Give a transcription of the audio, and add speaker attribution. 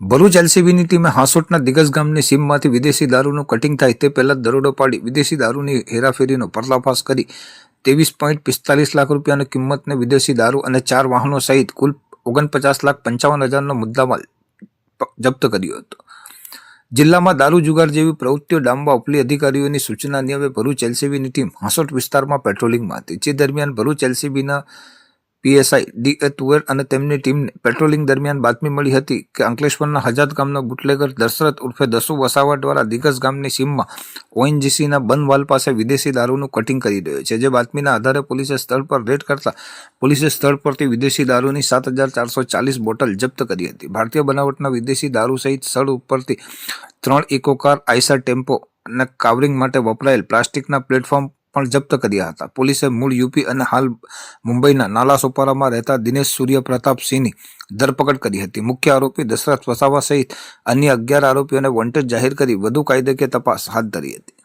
Speaker 1: ભરૂચ એલસીબીની ટીમે હાંસોટના દિગ્ગજ ગામની સીમમાંથી વિદેશી દારૂનું કટિંગ થાય તે પહેલાં દરોડો પાડી વિદેશી દારૂની હેરાફેરીનો પર્દાફાશ કરી ત્રેવીસ પોઈન્ટ પિસ્તાલીસ લાખ રૂપિયાની કિંમતને વિદેશી દારૂ અને ચાર વાહનો સહિત કુલ ઓગણપચાસ લાખ પંચાવન હજારનો મુદ્દામાલ જપ્ત કર્યો હતો. જિલ્લામાં દારૂ જુગાર જેવી પ્રવૃત્તિઓ ડામવા ઉપલી અધિકારીઓની સૂચના નિયમે ભરૂચ એલસીબીની ટીમ હાંસોટ વિસ્તારમાં પેટ્રોલિંગમાં હતી. જે દરમિયાન ભરૂચ એલસીબીના પીએસઆઈ ડી એ તુવેર અને તેમની ટીમને પેટ્રોલિંગ દરમિયાન બાતમી મળી હતી કે અંકલેશ્વરના હજાત ગામનો બુટલેગર દશરથ ઉર્ફે દસુ વસાવા દ્વારા દિગ્ગજ ગામની સીમમાં ઓએનજીસીના બનવાલ પાસે વિદેશી દારૂનું કટિંગ કરી રહ્યો છે, જે બાતમીના આધારે પોલીસે સ્થળ પર રેડ કરતા પોલીસે સ્થળ પરથી વિદેશી દારૂની સાત હજાર ચારસો ચાલીસ બોટલ જપ્ત કરી હતી. ભારતીય બનાવટના વિદેશી દારૂ સહિત સ્થળ ઉપરથી ત્રણ ઇકોકાર આઈસર ટેમ્પો અને કાવરિંગ માટે વપરાયેલ પ્લાસ્ટિકના પ્લેટફોર્મ પણ જપ્ત કર્યા હતા. પોલીસે મૂળ યુપી અને હાલ મુંબઈના નાલા સોપારામાં રહેતા દિનેશ સૂર્ય પ્રતાપસિંહની ધરપકડ કરી હતી. મુખ્ય આરોપી દશરથ વસાવા સહિત અન્ય અગિયાર આરોપીઓને વોન્ટેડ જાહેર કરી વધુ કાયદેકીય તપાસ હાથ ધરી હતી.